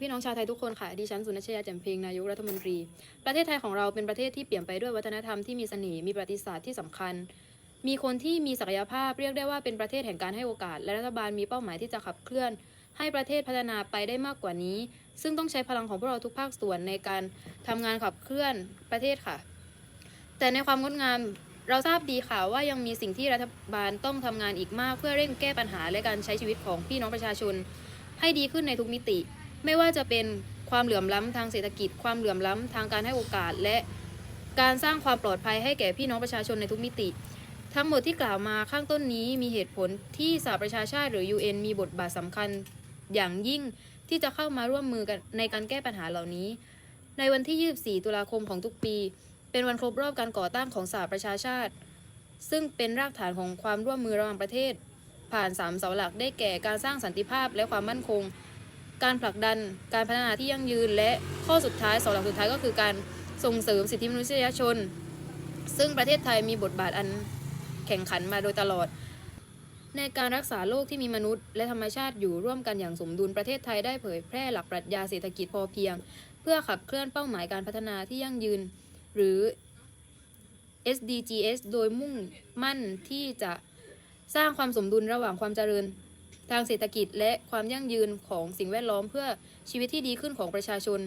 พี่น้องชาวไทยทุกคนค่ะ ดิฉันสุนัชยาแจ่มเพลงนายกรัฐมนตรี ประเทศไทยของเราเป็นประเทศที่เปลี่ยนไปด้วยวัฒนธรรมที่มีเสน่ห์มีประวัติศาสตร์ที่สำคัญ มีคนที่มีศักยภาพเรียกได้ว่าเป็นประเทศแห่งการให้โอกาส และรัฐบาลมีเป้าหมายที่จะขับเคลื่อน ให้ประเทศพัฒนาไปได้มากกว่านี้ ซึ่งต้องใช้พลังของพวกเราทุกภาคส่วนในการทำงานขับเคลื่อนประเทศค่ะ แต่ในความงดงามเราทราบดีค่ะว่ายังมีสิ่งที่รัฐบาลต้องทำงานอีกมาก เพื่อเร่งแก้ปัญหาและการใช้ชีวิตของพี่น้องประชาชน ให้ดีขึ้นในทุกมิติ ไม่ว่าจะเป็นความเหลื่อมล้ำทางเศรษฐกิจ ความเหลื่อมล้ำทางการให้โอกาส และการสร้างความปลอดภัยให้แก่พี่น้องประชาชนในทุกมิติ ทั้งหมดที่กล่าวมาข้างต้นนี้มีเหตุผลที่สหประชาชาติหรือ UN มีบทบาทสำคัญอย่างยิ่งที่จะเข้ามาร่วมมือกันในการแก้ปัญหาเหล่านี้ ในวันที่ 24 ตุลาคมของทุกปี เป็นวันครบรอบการก่อตั้งของสหประชาชาติ ซึ่งเป็นรากฐานของความร่วมมือระหว่างประเทศ ผ่านสามเสาหลักได้แก่การสร้างสันติภาพและความมั่นคง การผลักดันการพัฒนาที่ยั่งยืน และข้อสุดท้ายเสาหลักสุดท้ายก็คือการส่งเสริมสิทธิมนุษยชน ซึ่งประเทศไทยมีบทบาทอันแข่งขันมาโดยตลอด ในการรักษาโลกที่มีมนุษย์ และธรรมชาติอยู่ร่วมกันอย่างสมดุลประเทศไทยได้เผยแพร่หลักปรัชญาเศรษฐกิจพอเพียง เพื่อขับเคลื่อนเป้าหมายการพัฒนาที่ยั่งยืน หรือ SDGs โดยมุ่งมั่นที่จะสร้างความสมดุลระหว่างความเจริญ ทางเศรษฐกิจและความยั่งยืนของสิ่งแวดล้อมเพื่อชีวิตที่ดีขึ้นของประชาชน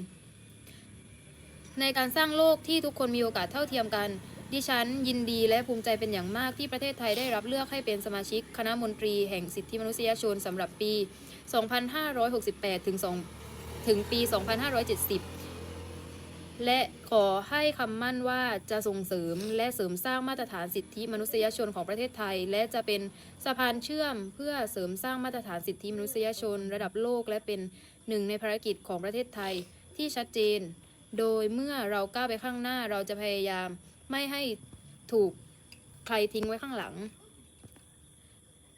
ในการสร้างโลกที่ทุกคนมีโอกาสเท่าเทียมกัน ดิฉันยินดีและภูมิใจเป็นอย่างมากที่ประเทศไทยได้รับเลือกให้เป็นสมาชิกคณะมนตรีแห่งสิทธิมนุษยชนสำหรับปี 2568 ถึง 2 ถึงปี 2570 และขอให้คำมั่นว่าจะส่งเสริมและเสริมสร้างมาตรฐานสิทธิมนุษยชนของประเทศไทย และจะเป็นสะพานเชื่อมเพื่อเสริมสร้างมาตรฐานสิทธิมนุษยชน ระดับโลกและเป็นหนึ่งในภารกิจของประเทศไทยที่ชัดเจน โดยเมื่อเราก้าวไปข้างหน้าเราจะพยายามไม่ให้ถูกใครทิ้งไว้ข้างหลัง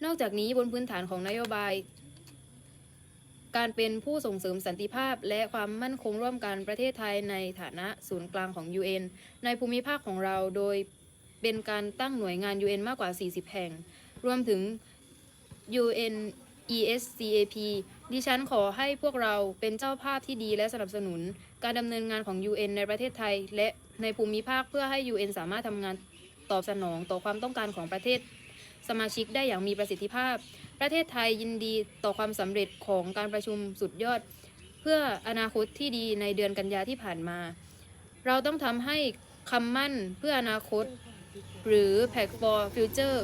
นอกจากนี้บนพื้นฐานของนโยบาย การเป็นผู้ส่งเสริมสันติภาพ และความมั่นคงร่วมกันประเทศไทยในฐานะศูนย์กลางของ UN ในภูมิภาคของเราโดยเป็นการตั้งหน่วยงาน UN มากกว่า 40 แห่ง รวมถึง UN ESCAP ดิฉันขอให้พวกเราเป็นเจ้าภาพที่ดีและสนับสนุน การดำเนินงานของ UN ในประเทศไทย และในภูมิภาคเพื่อให้ UN สามารถทำงานตอบสนองต่อความต้องการของประเทศ สมาชิกได้อย่างมีประสิทธิภาพ ประเทศไทยยินดีต่อความสำเร็จของการประชุมสุดยอด เพื่ออนาคตที่ดีในเดือนกันยาที่ผ่านมา เราต้องทำให้คำมั่นเพื่ออนาคต หรือ Pact for Future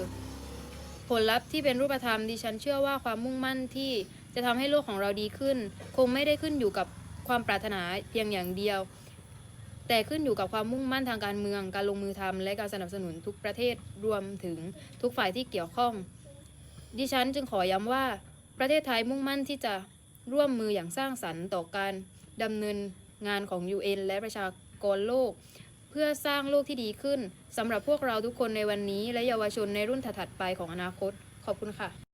ผลลัพธ์ที่เป็นรูปธรรมดิฉันเชื่อว่าความมุ่งมั่นที่จะทำให้โลกของเราดีขึ้น คงไม่ได้ขึ้นอยู่กับความปรารถนาเพียงอย่างเดียว แต่ขึ้นอยู่กับความมุ่งมั่นทางการเมือง การลงมือทำและการสนับสนุนทุกประเทศรวมถึงทุกฝ่ายที่เกี่ยวข้อง ดิฉันจึงขอย้ำว่า ประเทศไทยมุ่งมั่นที่จะร่วมมืออย่างสร้างสรรค์ต่อการดำเนินงานของ UN และประชากรโลก เพื่อสร้างโลกที่ดีขึ้นสำหรับพวกเราทุกคนในวันนี้ และเยาวชนในรุ่นถัดๆไปของอนาคต ขอบคุณค่ะ